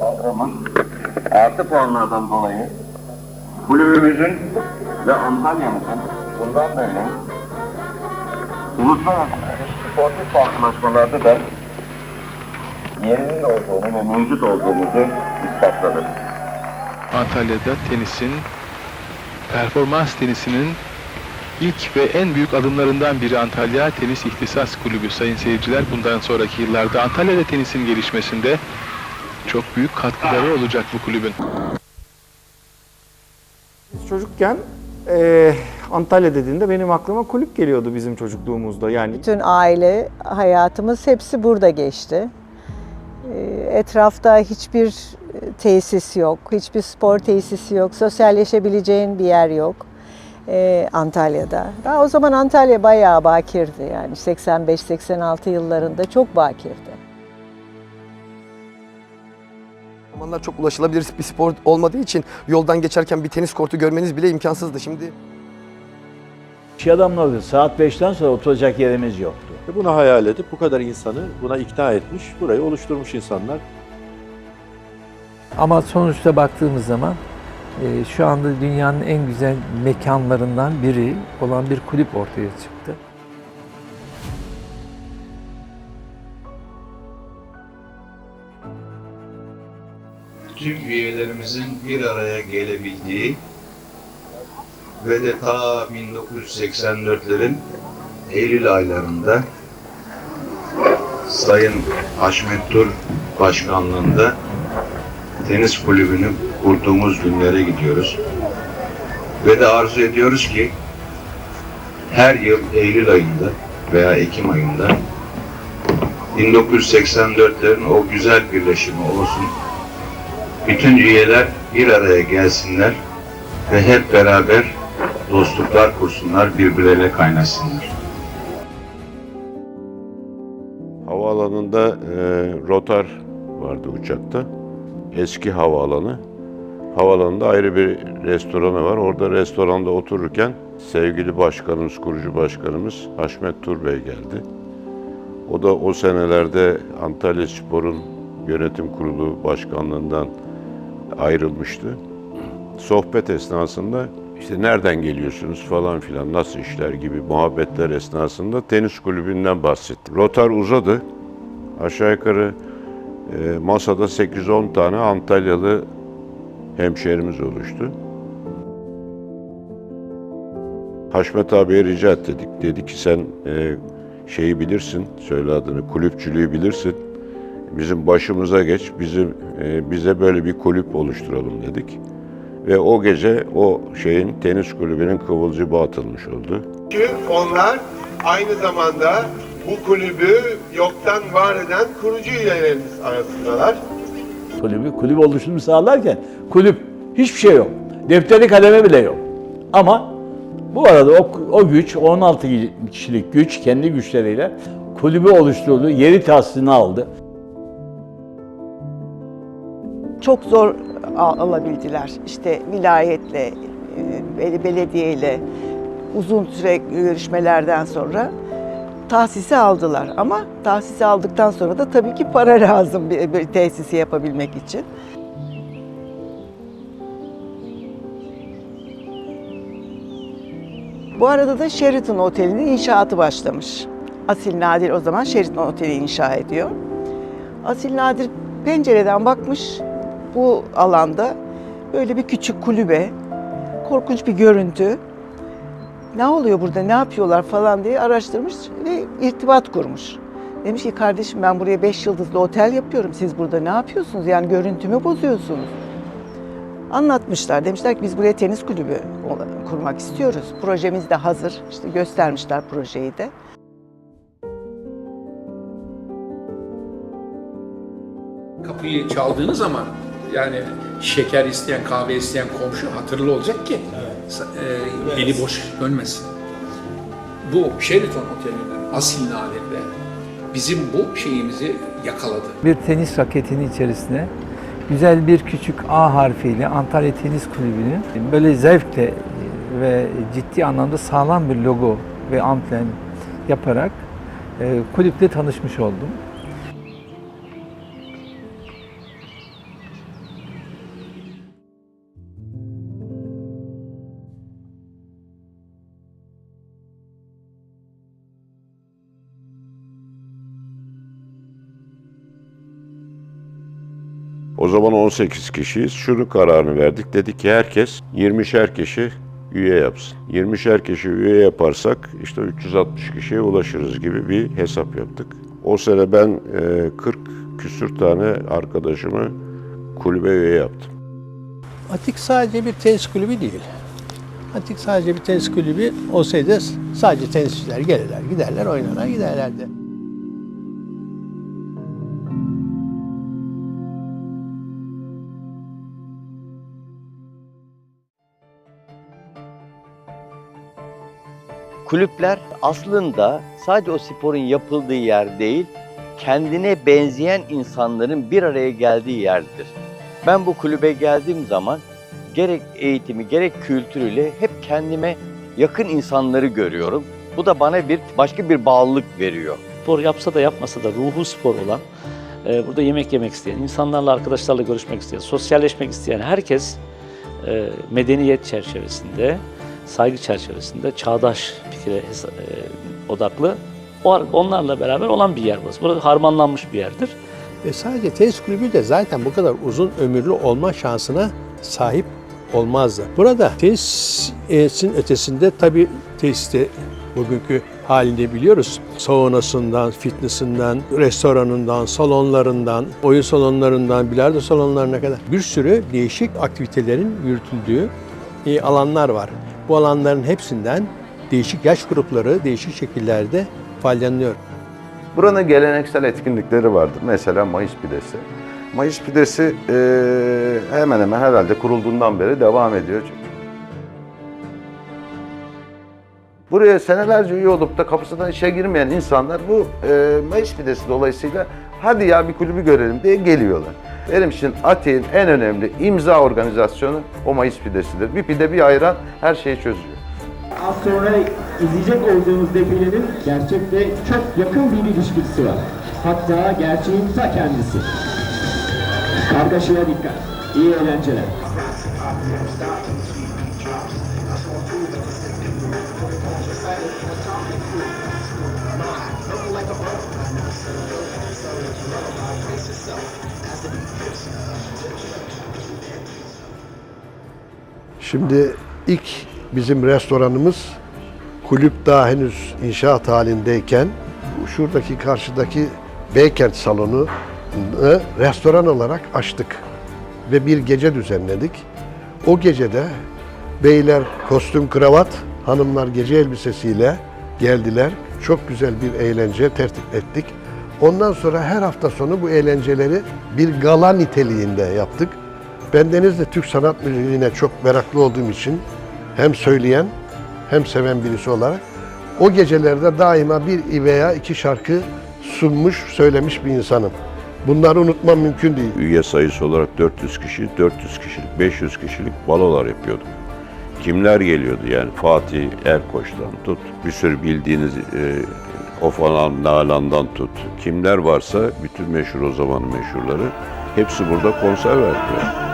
Antrenman artı puanlardan dolayı kulübümüzün ve Antalya'mızın bundan böyle uluslararası sportif farklılaşmalarda da yerinin olduğunu ve mevcut olduğumuzu ispatladık. Antalya'da tenisin, performans tenisinin ilk ve en büyük adımlarından biri Antalya Tenis İhtisas Kulübü. Sayın seyirciler bundan sonraki yıllarda Antalya'da tenisin gelişmesinde çok büyük katkıları olacak bu kulübün. Biz çocukken eee Antalya dediğinde benim aklıma kulüp geliyordu bizim çocukluğumuzda. Yani Bütün aile hayatımız hepsi burada geçti. Ee, Etrafta hiçbir e, tesis yok, hiçbir spor tesisi yok, sosyalleşebileceğin bir yer yok ee, Antalya'da. Daha o zaman Antalya bayağı bakirdi yani 85-86 yıllarında çok bakirdi. Zamanlar çok ulaşılabilir bir spor olmadığı için yoldan geçerken bir tenis kortu görmeniz bile imkansızdı. Şimdi İş adamları saat 5'ten sonra oturacak yerimiz yoktu. Ve bunu hayal edip bu kadar insanı buna ikna etmiş, burayı oluşturmuş insanlar. Ama sonuçta baktığımız zaman e, şu anda dünyanın en güzel mekanlarından biri olan bir kulüp ortaya çıktı. Tüm üyelerimizin bir araya gelebildiği ve de ta 1984'lerin Eylül aylarında Sayın Haşmet Tur başkanlığında tenis kulübünü kurduğumuz günlere gidiyoruz. Ve de arzu ediyoruz ki her yıl Eylül ayında veya Ekim ayında 1984'lerin o güzel birleşimi olsun bütün üyeler bir araya gelsinler ve hep beraber dostluklar kursunlar, birbirleriyle kaynaşsınlar. Havaalanında e, rotar vardı uçakta. Eski havaalanı. Havaalanında ayrı bir restoranı var. Orada restoranda otururken sevgili başkanımız, kurucu başkanımız Haşmet Tur Bey geldi. O da o senelerde Antalya Spor'un yönetim kurulu başkanlığından ayrılmıştı. Sohbet esnasında işte nereden geliyorsunuz falan filan nasıl işler gibi muhabbetler esnasında tenis kulübünden bahsetti. Rotar uzadı. Aşağı yukarı e, masada 8-10 tane Antalyalı hemşehrimiz oluştu. Haşmet abiye rica ettik. Dedi ki sen e, şeyi bilirsin, söyle adını, kulüpçülüğü bilirsin. Bizim başımıza geç, bizim e, bize böyle bir kulüp oluşturalım dedik. Ve o gece o şeyin tenis kulübünün kıvılcımı atılmış oldu. Çünkü onlar aynı zamanda bu kulübü yoktan var eden kurucu üyelerimiz arasındalar. Kulübü, kulüp oluşumu sağlarken kulüp hiçbir şey yok. Defteri kaleme bile yok. Ama bu arada o, o güç, 16 kişilik güç kendi güçleriyle kulübü oluşturdu, yeri tahsisini aldı. Çok zor al- alabildiler. İşte vilayetle, e, belediyeyle uzun süre görüşmelerden sonra tahsisi aldılar. Ama tahsisi aldıktan sonra da tabii ki para lazım bir, bir tesisi yapabilmek için. Bu arada da Sheraton Oteli'nin inşaatı başlamış. Asil Nadir o zaman Sheraton Oteli inşa ediyor. Asil Nadir pencereden bakmış bu alanda böyle bir küçük kulübe, korkunç bir görüntü. Ne oluyor burada, ne yapıyorlar falan diye araştırmış ve irtibat kurmuş. Demiş ki kardeşim ben buraya beş yıldızlı otel yapıyorum. Siz burada ne yapıyorsunuz? Yani görüntümü bozuyorsunuz. Anlatmışlar. Demişler ki biz buraya tenis kulübü kurmak istiyoruz. Projemiz de hazır. İşte göstermişler projeyi de. kapıyı çaldığınız zaman yani şeker isteyen, kahve isteyen komşu hatırlı olacak ki e, eli boş dönmesin. Bu Sheraton Oteli'nin asil nadirde bizim bu şeyimizi yakaladı. Bir tenis raketinin içerisine güzel bir küçük A harfiyle Antalya Tenis Kulübü'nün böyle zevkle ve ciddi anlamda sağlam bir logo ve amblem yaparak e, kulüple tanışmış oldum. O zaman 18 kişiyiz. Şunu kararını verdik. Dedik ki herkes 20'şer kişi üye yapsın. 20'şer kişi üye yaparsak işte 360 kişiye ulaşırız gibi bir hesap yaptık. O sene ben e, 40 küsür tane arkadaşımı kulübe üye yaptım. Atik sadece bir tenis kulübü değil. Atik sadece bir tenis kulübü olsaydı sadece tenisçiler gelirler, giderler, oynarlar, giderlerdi. Kulüpler aslında sadece o sporun yapıldığı yer değil, kendine benzeyen insanların bir araya geldiği yerdir. Ben bu kulübe geldiğim zaman gerek eğitimi gerek kültürüyle hep kendime yakın insanları görüyorum. Bu da bana bir başka bir bağlılık veriyor. spor yapsa da yapmasa da ruhu spor olan, e, burada yemek yemek isteyen, insanlarla, arkadaşlarla görüşmek isteyen, sosyalleşmek isteyen herkes e, medeniyet çerçevesinde, saygı çerçevesinde, çağdaş fikre e, odaklı onlarla beraber olan bir yer burası. Burada harmanlanmış bir yerdir. Ve sadece tenis kulübü de zaten bu kadar uzun ömürlü olma şansına sahip olmazdı. Burada tenisin ötesinde tabii tesiste bugünkü halinde biliyoruz. Saunasından, fitnessinden, restoranından, salonlarından, oyun salonlarından, bilardo salonlarına kadar bir sürü değişik aktivitelerin yürütüldüğü e, alanlar var. Bu alanların hepsinden değişik yaş grupları değişik şekillerde faydalanıyor. Buranın geleneksel etkinlikleri vardır. Mesela Mayıs pidesi. Mayıs pidesi eee, hemen hemen herhalde kurulduğundan beri devam ediyor. Buraya senelerce üye olup da kapısından işe girmeyen insanlar bu eee Mayıs pidesi dolayısıyla hadi ya bir kulübü görelim diye geliyorlar. Benim için Atik'in en önemli imza organizasyonu o Mayıs pidesidir. Bir pide bir ayran her şeyi çözüyor. Az sonra izleyecek olduğunuz defilenin gerçekte çok yakın bir ilişkisi var. Hatta gerçeğin ta kendisi. Kargaşaya dikkat. İyi eğlenceler. Şimdi ilk bizim restoranımız kulüp daha henüz inşaat halindeyken şuradaki karşıdaki Beykent salonu e, restoran olarak açtık ve bir gece düzenledik. O gecede beyler kostüm kravat, hanımlar gece elbisesiyle geldiler. Çok güzel bir eğlence tertip ettik. Ondan sonra her hafta sonu bu eğlenceleri bir gala niteliğinde yaptık. Ben Denizli Türk sanat müziğine çok meraklı olduğum için hem söyleyen hem seven birisi olarak o gecelerde daima bir veya iki şarkı sunmuş, söylemiş bir insanım. Bunları unutmam mümkün değil. Üye sayısı olarak 400 kişi, 400 kişilik, 500 kişilik balolar yapıyorduk. Kimler geliyordu yani Fatih Erkoç'tan tut, bir sürü bildiğiniz e, Ofanan, Nalan'dan tut. Kimler varsa bütün meşhur o zaman meşhurları hepsi burada konser verdiler.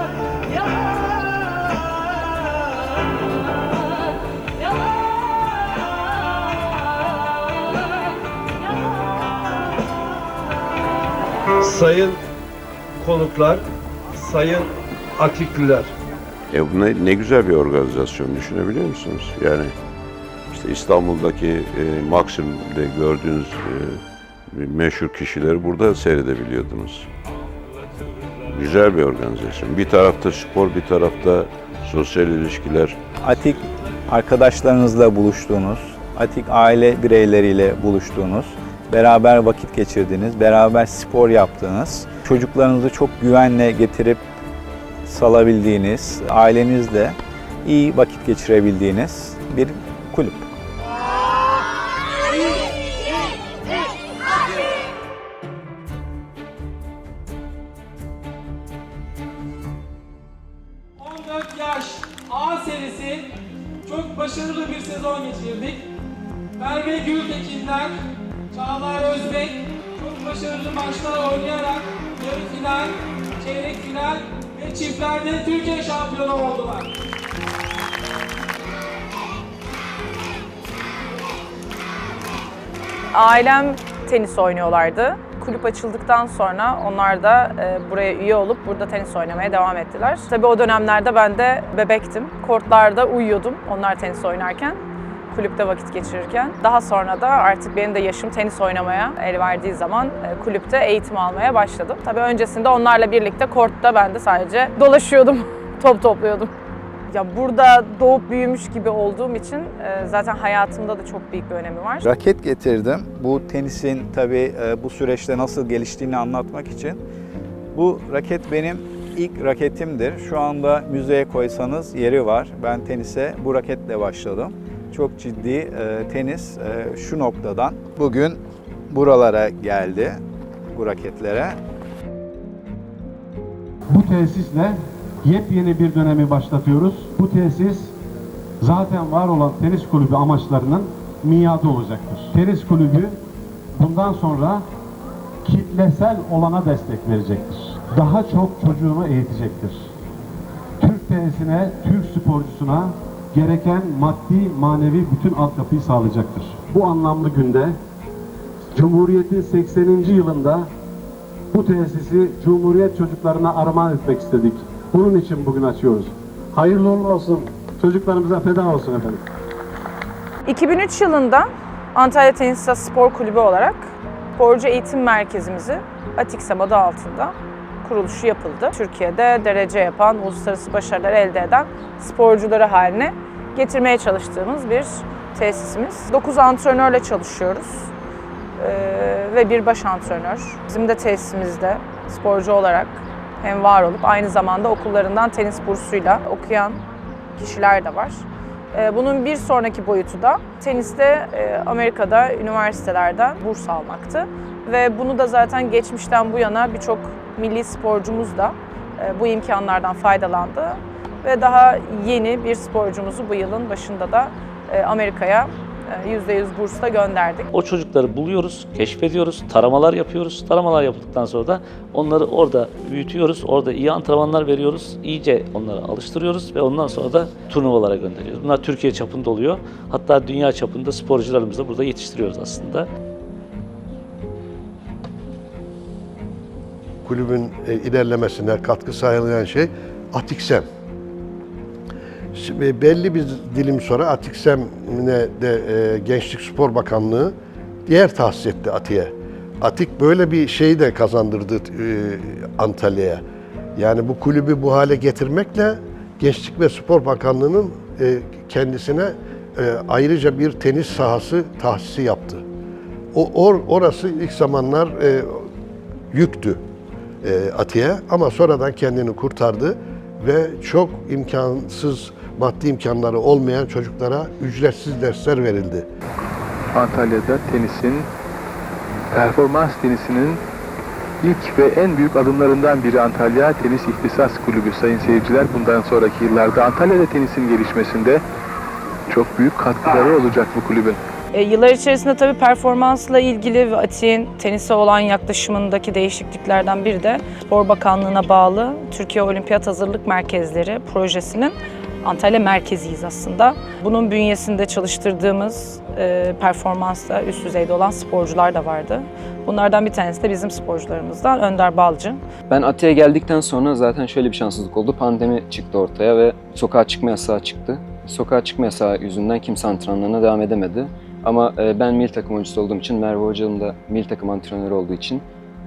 Sayın konuklar, sayın atikliler. E bu ne, ne güzel bir organizasyon düşünebiliyor musunuz? Yani işte İstanbul'daki e, Maksim'de gördüğünüz e, meşhur kişileri burada seyredebiliyordunuz. Güzel bir organizasyon. Bir tarafta spor, bir tarafta sosyal ilişkiler. Atik arkadaşlarınızla buluştuğunuz, Atik aile bireyleriyle buluştuğunuz, beraber vakit geçirdiğiniz, beraber spor yaptığınız, çocuklarınızı çok güvenle getirip salabildiğiniz, ailenizle iyi vakit geçirebildiğiniz bir kulüp. Ailem tenis oynuyorlardı. kulüp açıldıktan sonra onlar da e, buraya üye olup burada tenis oynamaya devam ettiler. Tabii o dönemlerde ben de bebektim. Kortlarda uyuyordum onlar tenis oynarken kulüpte vakit geçirirken. Daha sonra da artık benim de yaşım tenis oynamaya el verdiği zaman e, kulüpte eğitim almaya başladım. Tabii öncesinde onlarla birlikte kortta ben de sadece dolaşıyordum, top topluyordum. Ya burada doğup büyümüş gibi olduğum için e, zaten hayatımda da çok büyük bir önemi var. Raket getirdim. Bu tenisin tabii e, bu süreçte nasıl geliştiğini anlatmak için. Bu raket benim ilk raketimdir. Şu anda müzeye koysanız yeri var. Ben tenise bu raketle başladım. Çok ciddi e, tenis e, şu noktadan bugün buralara geldi bu raketlere. Bu tesisle yepyeni bir dönemi başlatıyoruz. Bu tesis zaten var olan tenis kulübü amaçlarının miadı olacaktır. Tenis kulübü bundan sonra kitlesel olana destek verecektir. Daha çok çocuğunu eğitecektir. Türk tenisine, Türk sporcusuna gereken maddi, manevi bütün altyapıyı sağlayacaktır. Bu anlamlı günde Cumhuriyet'in 80. yılında bu tesisi Cumhuriyet çocuklarına armağan etmek istedik. Bunun için bugün açıyoruz. Hayırlı uğurlu olsun. Çocuklarımıza feda olsun efendim. 2003 yılında Antalya Tenis Spor Kulübü olarak sporcu eğitim merkezimizi Atiksem adı altında kuruluşu yapıldı. Türkiye'de derece yapan, uluslararası başarılar elde eden sporcuları haline getirmeye çalıştığımız bir tesisimiz. 9 antrenörle çalışıyoruz Ee, ve bir baş antrenör. Bizim de tesisimizde sporcu olarak hem var olup aynı zamanda okullarından tenis bursuyla okuyan kişiler de var. Ee, Bunun bir sonraki boyutu da teniste e, Amerika'da üniversitelerden burs almaktı. Ve bunu da zaten geçmişten bu yana birçok milli sporcumuz da e, bu imkanlardan faydalandı. Ve daha yeni bir sporcumuzu bu yılın başında da e, Amerika'ya %100 bursla gönderdik. O çocukları buluyoruz, keşfediyoruz, taramalar yapıyoruz. Taramalar yapıldıktan sonra da onları orada büyütüyoruz. Orada iyi antrenmanlar veriyoruz. İyice onları alıştırıyoruz ve ondan sonra da turnuvalara gönderiyoruz. Bunlar Türkiye çapında oluyor. Hatta dünya çapında sporcularımızı da burada yetiştiriyoruz aslında. kulübün e, ilerlemesine katkı sağlayan şey Atiksem. Belli bir dilim sonra Atiksem'e de e, Gençlik Spor Bakanlığı diğer tahsis etti Atik'e. Atik böyle bir şey de kazandırdı e, Antalya'ya. Yani bu kulübü bu hale getirmekle Gençlik ve Spor Bakanlığı'nın e, kendisine e, ayrıca bir tenis sahası tahsisi yaptı. O or, orası ilk zamanlar e, yüktü e, Atiye ama sonradan kendini kurtardı ve çok imkansız maddi imkanları olmayan çocuklara ücretsiz dersler verildi. Antalya'da tenisin, performans tenisinin ilk ve en büyük adımlarından biri Antalya Tenis İhtisas Kulübü sayın seyirciler. Bundan sonraki yıllarda Antalya'da tenisin gelişmesinde çok büyük katkıları olacak bu kulübün. E, yıllar içerisinde tabii performansla ilgili ve Atik'in tenise olan yaklaşımındaki değişikliklerden biri de Spor Bakanlığı'na bağlı Türkiye Olimpiyat Hazırlık Merkezleri projesinin Antalya merkeziyiz aslında. Bunun bünyesinde çalıştırdığımız e, performansla üst düzeyde olan sporcular da vardı. Bunlardan bir tanesi de bizim sporcularımızdan Önder Balcı. Ben Atiye geldikten sonra zaten şöyle bir şanssızlık oldu. Pandemi çıktı ortaya ve sokağa çıkma yasağı çıktı. Sokağa çıkma yasağı yüzünden kimse antrenmanlarına devam edemedi. Ama e, ben mil takım oyuncusu olduğum için, Merve Hocam da mil takım antrenörü olduğu için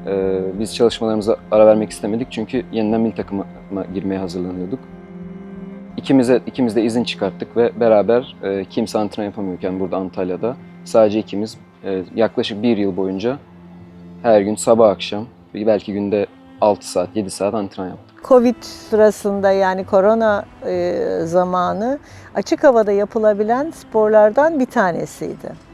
e, biz çalışmalarımıza ara vermek istemedik. Çünkü yeniden mil takıma girmeye hazırlanıyorduk. İkimize, ikimiz de izin çıkarttık ve beraber e, kimse antrenman yapamıyorken burada Antalya'da sadece ikimiz e, yaklaşık bir yıl boyunca her gün sabah akşam belki günde 6 saat 7 saat antrenman yaptık. Covid sırasında yani korona e, zamanı açık havada yapılabilen sporlardan bir tanesiydi.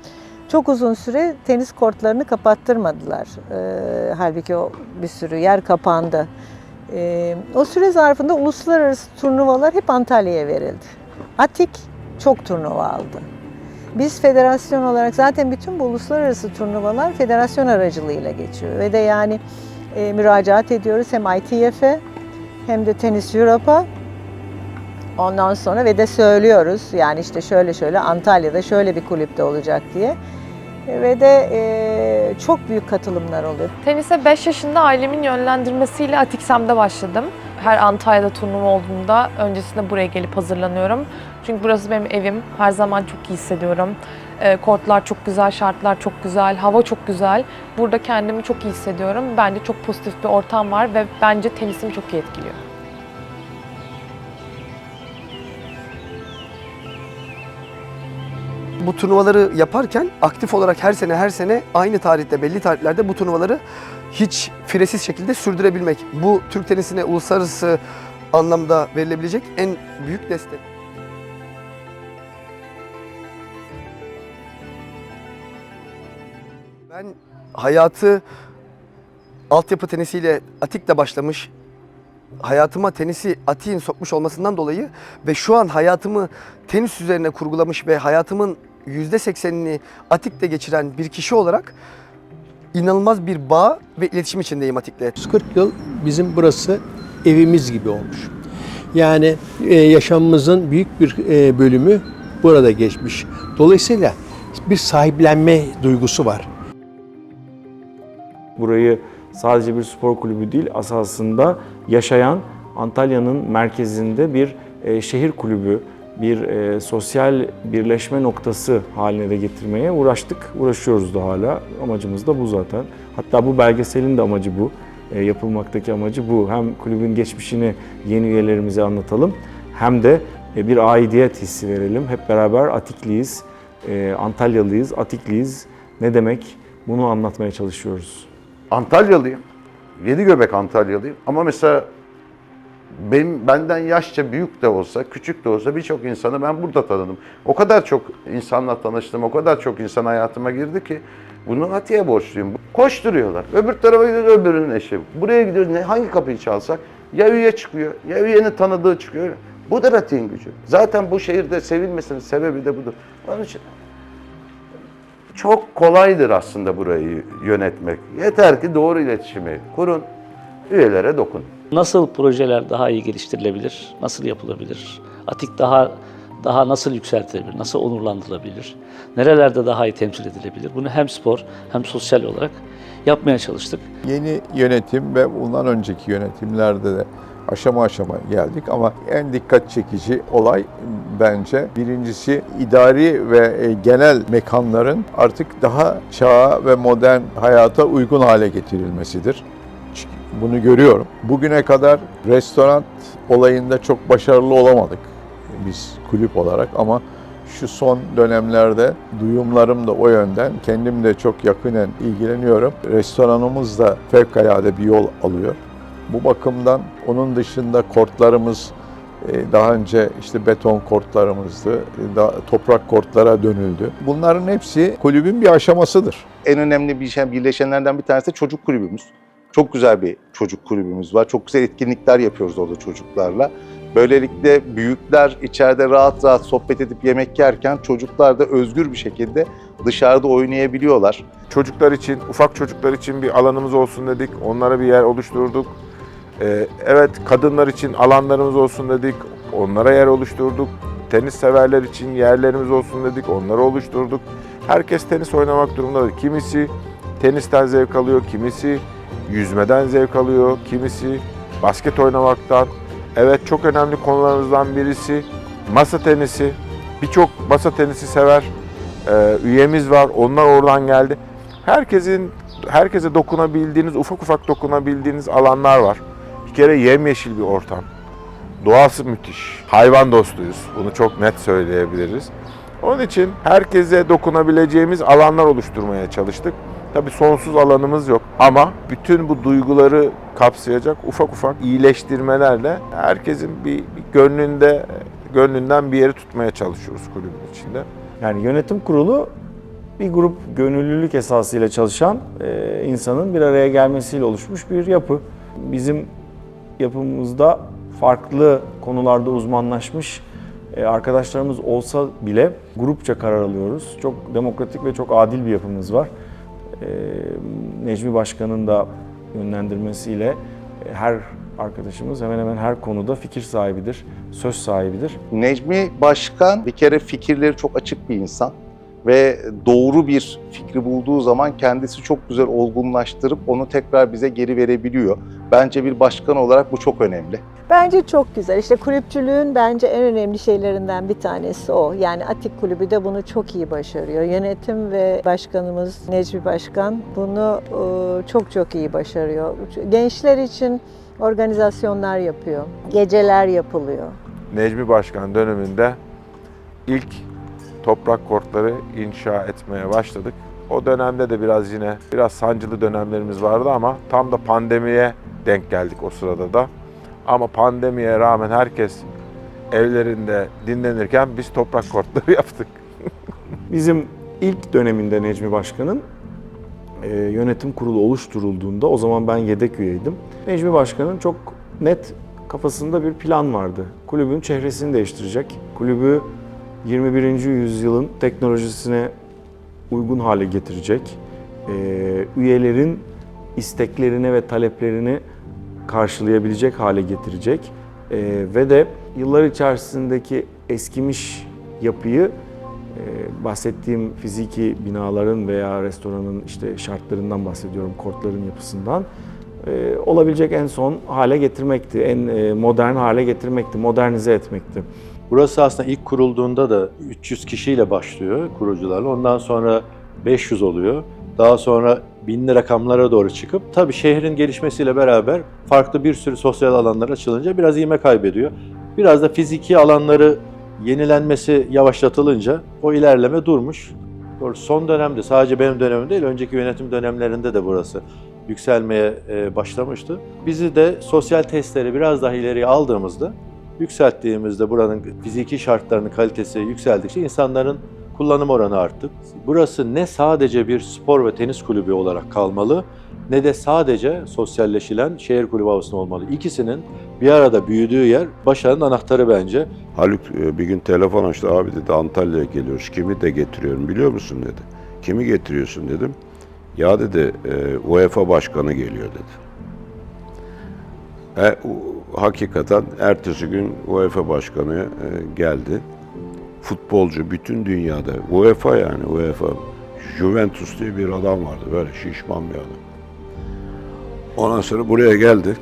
Çok uzun süre tenis kortlarını kapattırmadılar. E, halbuki o bir sürü yer kapandı. E, o süre zarfında uluslararası turnuvalar hep Antalya'ya verildi. Atik çok turnuva aldı. Biz federasyon olarak zaten bütün bu uluslararası turnuvalar federasyon aracılığıyla geçiyor ve de yani e, müracaat ediyoruz hem ITF'e hem de Tenis Europe'a. Ondan sonra ve de söylüyoruz yani işte şöyle şöyle Antalya'da şöyle bir kulüpte olacak diye. ve de e, çok büyük katılımlar oluyor. Tenise 5 yaşında ailemin yönlendirmesiyle Atiksem'de başladım. Her Antalya'da turnuva olduğunda öncesinde buraya gelip hazırlanıyorum. Çünkü burası benim evim. Her zaman çok iyi hissediyorum. Ee, kortlar çok güzel, şartlar çok güzel, hava çok güzel. Burada kendimi çok iyi hissediyorum. Bence çok pozitif bir ortam var ve bence tenisimi çok iyi etkiliyor. Bu turnuvaları yaparken aktif olarak her sene her sene aynı tarihte belli tarihlerde bu turnuvaları hiç firesiz şekilde sürdürebilmek. Bu Türk tenisine uluslararası anlamda verilebilecek en büyük destek. Ben hayatı altyapı tenisiyle Atik'le başlamış, hayatıma tenisi Atik'in sokmuş olmasından dolayı ve şu an hayatımı tenis üzerine kurgulamış ve hayatımın %80'ini Atik'te geçiren bir kişi olarak inanılmaz bir bağ ve iletişim içindeyim Atik'le. 40 yıl bizim burası evimiz gibi olmuş. Yani e, yaşamımızın büyük bir e, bölümü burada geçmiş. Dolayısıyla bir sahiplenme duygusu var. Burayı sadece bir spor kulübü değil, asasında yaşayan Antalya'nın merkezinde bir e, şehir kulübü, bir e, sosyal birleşme noktası haline de getirmeye uğraştık. Uğraşıyoruz da hala. Amacımız da bu zaten. Hatta bu belgeselin de amacı bu. E, yapılmaktaki amacı bu. Hem kulübün geçmişini yeni üyelerimize anlatalım hem de bir aidiyet hissi verelim. Hep beraber Atikliyiz, Antalyalıyız, Atikliyiz. Ne demek? Bunu anlatmaya çalışıyoruz. Antalyalıyım. Yedi göbek Antalyalıyım. Ama mesela benim benden yaşça büyük de olsa, küçük de olsa birçok insanı ben burada tanıdım. O kadar çok insanla tanıştım, o kadar çok insan hayatıma girdi ki bunu Atiye borçluyum. Koşturuyorlar. Öbür tarafa gidiyor, öbürünün eşi. Buraya gidiyor, ne, hangi kapıyı çalsak ya üye çıkıyor, ya üyenin tanıdığı çıkıyor. Bu da Atiye'nin gücü. Zaten bu şehirde sevilmesinin sebebi de budur. Onun için çok kolaydır aslında burayı yönetmek. Yeter ki doğru iletişimi kurun, üyelere dokun. Nasıl projeler daha iyi geliştirilebilir? Nasıl yapılabilir? Atik daha daha nasıl yükseltilebilir? Nasıl onurlandırılabilir? Nerelerde daha iyi temsil edilebilir? Bunu hem spor hem sosyal olarak yapmaya çalıştık. Yeni yönetim ve bundan önceki yönetimlerde de aşama aşama geldik ama en dikkat çekici olay bence birincisi idari ve e, genel mekanların artık daha çağa ve modern hayata uygun hale getirilmesidir. Bunu görüyorum. Bugüne kadar restoran olayında çok başarılı olamadık biz kulüp olarak ama şu son dönemlerde duyumlarım da o yönden. Kendim de çok yakinen ilgileniyorum. Restoranımız da fevkalade bir yol alıyor. Bu bakımdan onun dışında kortlarımız e, daha önce işte beton kortlarımızdı, e, toprak kortlara dönüldü. Bunların hepsi kulübün bir aşamasıdır. En önemli bir şey, birleşenlerden bir tanesi de çocuk kulübümüz. Çok güzel bir çocuk kulübümüz var. Çok güzel etkinlikler yapıyoruz orada çocuklarla. Böylelikle büyükler içeride rahat rahat sohbet edip yemek yerken çocuklar da özgür bir şekilde dışarıda oynayabiliyorlar. Çocuklar için, ufak çocuklar için bir alanımız olsun dedik. Onlara bir yer oluşturduk. Ee, evet, kadınlar için alanlarımız olsun dedik. Onlara yer oluşturduk. Tenis severler için yerlerimiz olsun dedik. Onları oluşturduk. Herkes tenis oynamak durumundadır. Kimisi tenisten zevk alıyor, kimisi yüzmeden zevk alıyor, kimisi basket oynamaktan. Evet çok önemli konularımızdan birisi masa tenisi. Birçok masa tenisi sever e, üyemiz var. Onlar oradan geldi. Herkesin herkese dokunabildiğiniz, ufak ufak dokunabildiğiniz alanlar var. Bir kere yemyeşil bir ortam. Doğası müthiş. Hayvan dostuyuz. Bunu çok net söyleyebiliriz. Onun için herkese dokunabileceğimiz alanlar oluşturmaya çalıştık. Tabii sonsuz alanımız yok ama bütün bu duyguları kapsayacak ufak ufak iyileştirmelerle herkesin bir, bir gönlünde gönlünden bir yeri tutmaya çalışıyoruz kulübün içinde. Yani yönetim kurulu bir grup gönüllülük esasıyla çalışan e, insanın bir araya gelmesiyle oluşmuş bir yapı. Bizim yapımızda farklı konularda uzmanlaşmış e, arkadaşlarımız olsa bile grupça karar alıyoruz. Çok demokratik ve çok adil bir yapımız var. E, Necmi Başkan'ın da yönlendirmesiyle e, her arkadaşımız hemen hemen her konuda fikir sahibidir, söz sahibidir. Necmi Başkan bir kere fikirleri çok açık bir insan. ve doğru bir fikri bulduğu zaman kendisi çok güzel olgunlaştırıp onu tekrar bize geri verebiliyor. Bence bir başkan olarak bu çok önemli. Bence çok güzel. İşte kulüpçülüğün bence en önemli şeylerinden bir tanesi o. Yani Atik Kulübü de bunu çok iyi başarıyor. Yönetim ve başkanımız Necmi Başkan bunu e, çok çok iyi başarıyor. Gençler için organizasyonlar yapıyor. Geceler yapılıyor. Necmi Başkan döneminde ilk toprak kortları inşa etmeye başladık. O dönemde de biraz yine biraz sancılı dönemlerimiz vardı ama tam da pandemiye denk geldik o sırada da. Ama pandemiye rağmen herkes evlerinde dinlenirken biz toprak kortları yaptık. Bizim ilk döneminde Necmi Başkan'ın e, yönetim kurulu oluşturulduğunda o zaman ben yedek üyeydim. Necmi Başkan'ın çok net kafasında bir plan vardı. Kulübün çehresini değiştirecek. Kulübü 21. yüzyılın teknolojisine uygun hale getirecek. E, üyelerin isteklerine ve taleplerini karşılayabilecek hale getirecek. E, ve de yıllar içerisindeki eskimiş yapıyı ee, bahsettiğim fiziki binaların veya restoranın işte şartlarından bahsediyorum, kortların yapısından ee, olabilecek en son hale getirmekti, en e, modern hale getirmekti, modernize etmekti. Burası aslında ilk kurulduğunda da 300 kişiyle başlıyor kurucularla. Ondan sonra 500 oluyor. Daha sonra binli rakamlara doğru çıkıp tabii şehrin gelişmesiyle beraber farklı bir sürü sosyal alanlar açılınca biraz ivme kaybediyor. Biraz da fiziki alanları yenilenmesi yavaşlatılınca o ilerleme durmuş. Doğru son dönemde sadece benim dönemim değil önceki yönetim dönemlerinde de burası yükselmeye e, başlamıştı. Bizi de sosyal testleri biraz daha ileriye aldığımızda yükselttiğimizde buranın fiziki şartlarının kalitesi yükseldikçe insanların kullanım oranı arttı. Burası ne sadece bir spor ve tenis kulübü olarak kalmalı ne de sadece sosyalleşilen şehir kulübü havasında olmalı. İkisinin bir arada büyüdüğü yer başarının anahtarı bence. Haluk e, bir gün telefon açtı abi dedi Antalya'ya geliyoruz kimi de getiriyorum biliyor musun dedi. Kimi getiriyorsun dedim. Ya dedi e, UEFA başkanı geliyor dedi. E, hakikaten ertesi gün UEFA başkanı e, geldi. Futbolcu bütün dünyada UEFA yani UEFA Juventus diye bir adam vardı böyle şişman bir adam. Ondan sonra buraya geldi.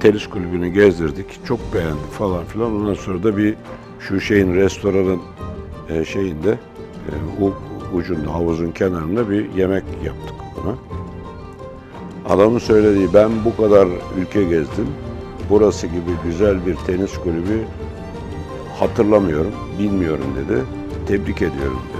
Tenis kulübünü gezdirdik. Çok beğendik falan filan. Ondan sonra da bir şu şeyin restoranın e, şeyinde e, ucunda havuzun kenarında bir yemek yaptık ona. Adamın söylediği ben bu kadar ülke gezdim. Burası gibi güzel bir tenis kulübü hatırlamıyorum, bilmiyorum dedi. Tebrik ediyorum dedi.